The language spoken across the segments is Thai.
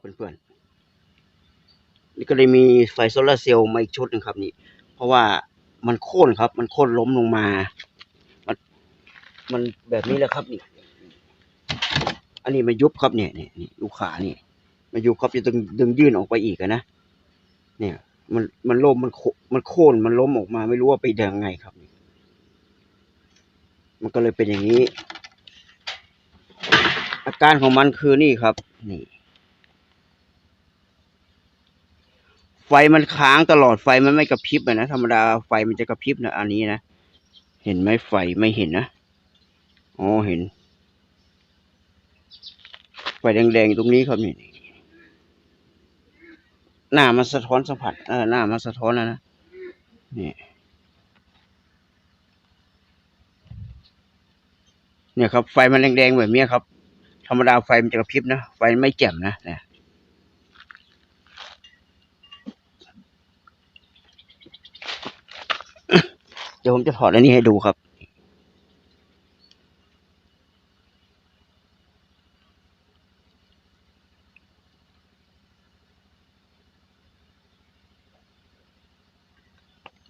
เพื่อนๆนี่ก็เลยมีไฟโซลาร์เซลล์มาอีกชุดหนึ่งครับนี่ เพราะว่ามันโค่นครับ มันโค่นล้มลงมา มันมันแบบนี้แหละครับนี่ อันนี้มายุบครับเนี่ยนี่นี่ลูกขานี่มายุบครับจะดึงดึงยื่นออกไปอีกนะเนี่ย มันมันล้มมันโคมันโค่นมันล้มออกมาไม่รู้ว่าไปยังไงครับ มันก็เลยเป็นอย่างนี้อาการของมันคือนี่ครับ นี่ ไฟมันค้างตลอดไฟมันไม่กระพริบอะนะธรรมดาไฟมันจะกระพริบนะอันนี้นะ เห็นไหมไฟไม่เห็นนะอ๋อเห็น ไฟแดงๆตรงนี้ครับนี่หน้ามันสะท้อนสัมผัสเออหน้ามันสะท้อนแล้วนะนี่เนี่ยครับ ไฟมันแดงๆแบบเนี้ยครับ ธรรมดาไฟมันจะกระพริบนะไฟไม่แจ่มนะเนี่ย เดี๋ยวผมจะถอดอันนี้ให้ดูครับ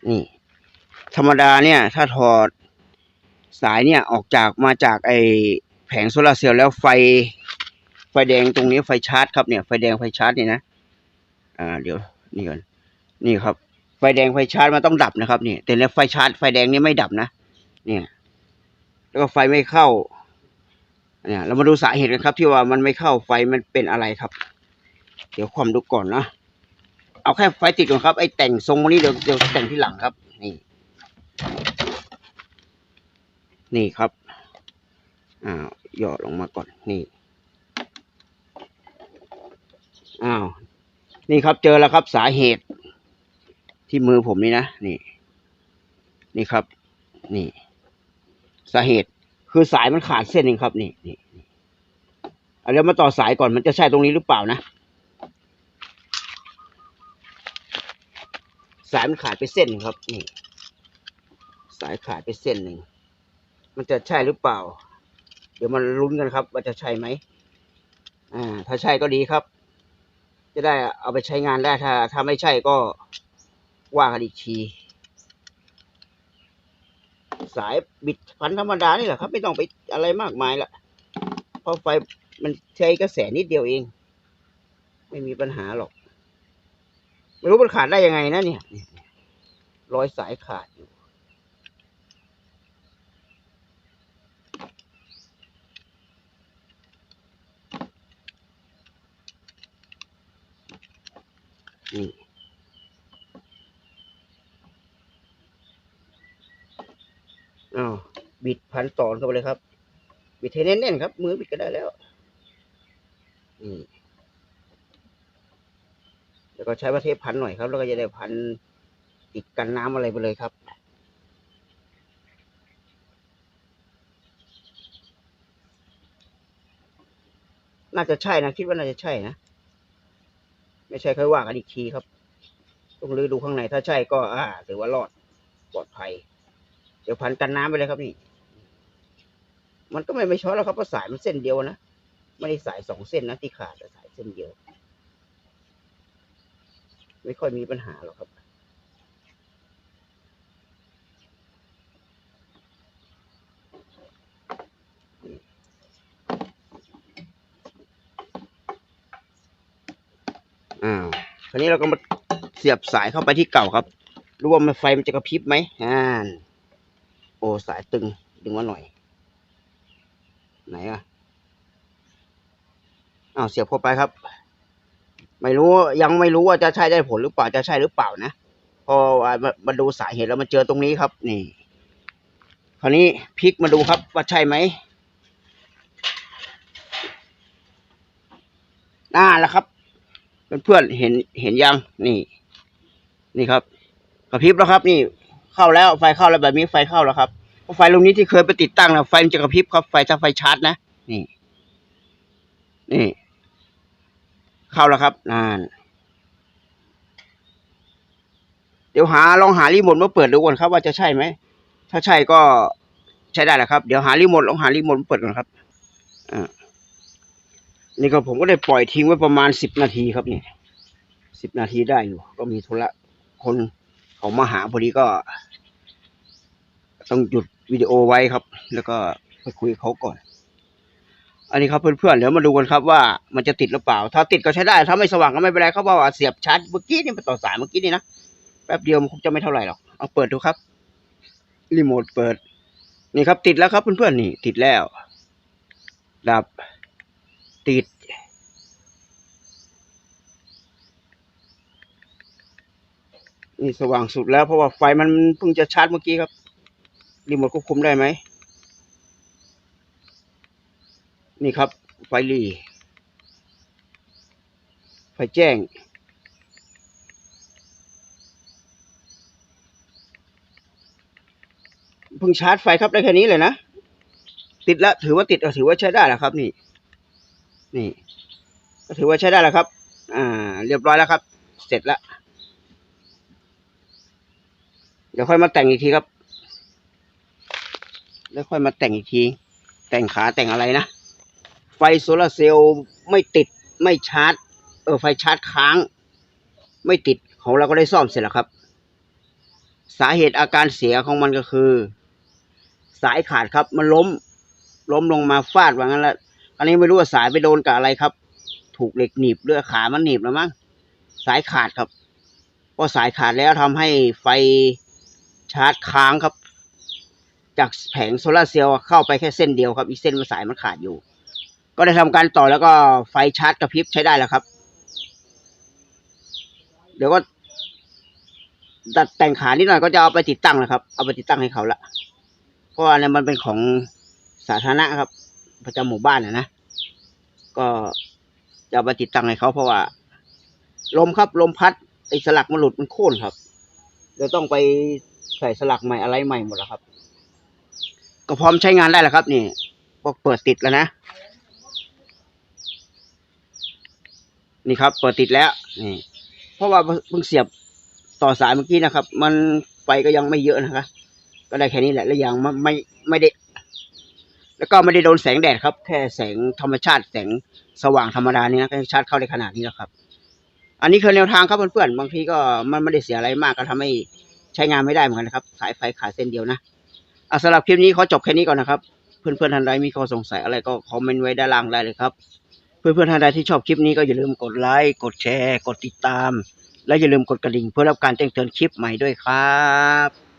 นี่ ธรรมดาเนี่ย ถ้าถอดสายเนี่ยออกจากมาจากไอแผงโซลาร์เซลล์แล้วไฟ ไฟแดงตรงนี้ไฟชาร์จครับเนี่ยไฟแดงไฟชาร์จนี่นะ อ่า เดี๋ยว นี่ก่อน นี่ครับ ไฟแดงไฟชาร์จมันต้องดับนะครับนี่แต่แล้วไฟชาร์จไฟแดงนี่ไม่ดับนะเนี่ยแล้วก็ไฟไม่เข้าเนี่ยเรามาดูสาเหตุกันครับ ที่ว่ามันไม่เข้าไฟมันเป็นอะไรครับ เดี๋ยวความดูก่อนนะเอาแค่ไฟติดก่อนครับไอ้แต่งทรงวันนี้เดี๋ยวเดี๋ยวแต่งที่หลังครับ นี่ นี่ครับอ้าวย่อลงมาก่อนนี่อ้าวนี่ครับเจอแล้วครับสาเหตุ ที่มือผมนี่นะนี่ นี่ครับ นี่ สาเหตุคือสายมันขาดเส้นเองครับนี่นี่นี่เอาแล้วมาต่อสายก่อนมันจะใช่ตรงนี้หรือเปล่านะสายมันขาดไปเส้นหนึ่งครับ นี่ สายขาดไปเส้นหนึ่งมันจะใช่หรือเปล่า เดี๋ยวมันลุ้นกันครับ ว่าจะใช่ไหมอ่า ถ้าใช่ก็ดีครับ จะได้เอาไปใช้งานได้ถ้าถ้าไม่ใช่ก็ ว่ากันอีกที สายบิดพันธรรมดานี่แหละครับ ไม่ต้องไปอะไรมากมายละเพราะไฟมันใช้กระแสนิดเดียวเอง ไม่มีปัญหาหรอก ไม่รู้มันขาดได้ยังไงนะเนี่ยรอยสายขาดอยู่นี่อ้าว บิดพันต่อเข้าไปเลยครับ บิดให้แน่นๆครับ มือบิดก็ได้แล้วนี่แล้วก็ใช้ประเทศพันหน่อยครับ แล้วก็จะได้พันติดกันน้ำอะไรไปเลยครับน่าจะใช่นะคิดว่าน่าจะใช่นะไม่ใช่ค่อยว่ากันอีกทีครับ ต้องรื้อดูข้างในถ้าใช่ก็ อ่าถือว่ารอดปลอดภัย เดี๋ยวพันกันน้ำไปเลยครับนี่ มันก็ไม่ไม่ช็อตแล้วครับเพราะสายมันเส้นเดียวนะไม่ได้สายสองเส้นนะที่ขาดแต่สายเส้นเดียว ไม่ค่อยมีปัญหาหรอกครับอ้าวคราวนี้เราก็มาเสียบสายเข้าไปที่เก่าครับรู้ว่ามันไฟมันจะกระพริบไหมอ่าโอ้สายตึงดึงมาหน่อย ไหนอะอ้าวเสียบเข้าไปครับ ไม่รู้ยังไม่รู้ว่าจะใช้ได้ผลหรือเปล่าจะใช่หรือเปล่านะพอมาดูสาเหตุแล้วมาเจอตรงนี้ครับ นี่ คราวนี้พลิกมาดูครับว่าใช่ไหมน่าแล้วครับเพื่อนๆเห็นเห็นยังนี่ นี่ครับกระพริบแล้วครับ นี่เข้าแล้วไฟเข้าแล้วแบบนี้ไฟเข้าแล้วครับ ไฟตรงนี้ที่เคยไปติดตั้งนะไฟมันจะกระพริบครับไฟถ้าไฟชาร์จนะนี่นี่ เข้าแล้วครับนานเดี๋ยวหาลองหารีโมทมาเปิดดูก่อนครับ ว่าจะใช่ไหมถ้าใช่ก็ใช้ได้แหละครับ เดี๋ยวหารีโมทลองหารีโมทมาเปิดก่อนครับอ่านี่ก็ผมก็ได้ปล่อยทิ้งไว้ประมาณสิบนาทีครับเนี่ยสิบนาทีได้อยู่ ก็มีธุระคนเขามาหาพอดีก็ ต้องหยุด วิดีโอไว้ครับ แล้วก็ไปคุยกับเขาก่อน อันนี้ครับเพื่อนๆเดี๋ยวมาดูกันครับว่ามันจะติดหรือเปล่า ถ้าติดก็ใช้ได้ ถ้าไม่สว่างก็ไม่เป็นไรเขาบอกว่าเสียบชาร์จเมื่อกี้นี่ไปต่อสายเมื่อกี้นี่นะแป๊บเดียวมันคงจะไม่เท่าไหร่หรอกเอาเปิดดูครับรีโมทเปิด นี่ครับ ติดแล้วครับเพื่อนๆนี่ติดแล้ว ดับติดนี่สว่างสุดแล้วเพราะว่าไฟมันเพิ่งจะชาร์จเมื่อกี้ครับ รีโมทควบคุมได้ไหม นี่ครับ ไฟรีไฟแจ้ง เพิ่งชาร์จไฟครับได้แค่นี้เลยนะ ติดแล้วถือว่าติดถือว่าใช้ได้แล้วครับ นี่ นี่ก็ถือว่าใช้ได้แล้วครับ อ่า เรียบร้อยแล้วครับ เสร็จแล้ว เดี๋ยวค่อยมาแต่งอีกทีครับ แล้วค่อยมาแต่งอีกที แต่งขาแต่งอะไรนะ ไฟโซลาร์เซลล์ไม่ติดไม่ชาร์จ เออไฟชาร์จค้าง ไม่ติดของเราก็ได้ซ่อมเสร็จแล้วครับ สาเหตุอาการเสียของมันก็คือ สายขาดครับมันล้ม ล้มลงมาฟาดว่างั้นล้วอันนี้ไม่รู้ว่าสายไปโดนกับอะไรครับ ถูกเหล็กหนีบเรือขามันหนีบแล้วมั้งสายขาดครับพอสายขาดแล้วทำให้ไฟชาร์จค้างครับ จากแผงโซลาเซลล์เข้าไปแค่เส้นเดียวครับ อีกเส้นสายมันขาดอยู่ ก็ได้ทำการต่อแล้วก็ไฟชาร์จกระพริบใช้ได้แล้วครับ เดี๋ยวก็ตัดแต่งขานิดหน่อยก็จะเอาไปติดตั้งนะครับ เอาไปติดตั้งให้เขาละเพราะว่าเนี่ยมันเป็นของสาธารณะครับ ประจำหมู่บ้านนะนะก็จะเอาไปติดตั้งให้เขาเพราะว่า ลมครับลมพัดไอ้สลักมันหลุดมันโค่นครับเดี๋ยวต้องไปใส่สลักใหม่อะไรใหม่หมดแล้วครับ ก็พร้อมใช้งานได้แล้วครับ นี่พวกเปิดติดแล้วนะ นี่ครับ เปิดติดแล้ว นี่ เพราะว่าเพิ่งเสียบต่อสายเมื่อกี้นะครับ มันไฟก็ยังไม่เยอะนะครับก็ได้แค่นี้แหละ และยังไม่ไม่ไม่ได้ แล้วก็ไม่ได้โดนแสงแดดครับ แค่แสงธรรมชาติแสงสว่างธรรมดานี่นะก็ชาร์จเข้าได้ขนาดนี้แล้วครับ อันนี้คือแนวทางครับเพื่อนๆ บางทีก็มันไม่ได้เสียอะไรมากก็ทำให้ใช้งานไม่ได้เหมือนกันนะครับ สายไฟขาดเส้นเดียวนะ อะสำหรับคลิปนี้ขอจบแค่นี้ก่อนนะครับ เพื่อนๆท่านใดมีข้อสงสัยอะไรก็คอมเมนต์ไว้ด้านล่างได้เลยครับ เพื่อนๆท่านใดที่ชอบคลิปนี้ก็อย่าลืมกดไลค์กดแชร์ กดติดตาม และอย่าลืมกดกระดิ่งเพื่อรับการแจ้งเตือนคลิปใหม่ด้วยครับ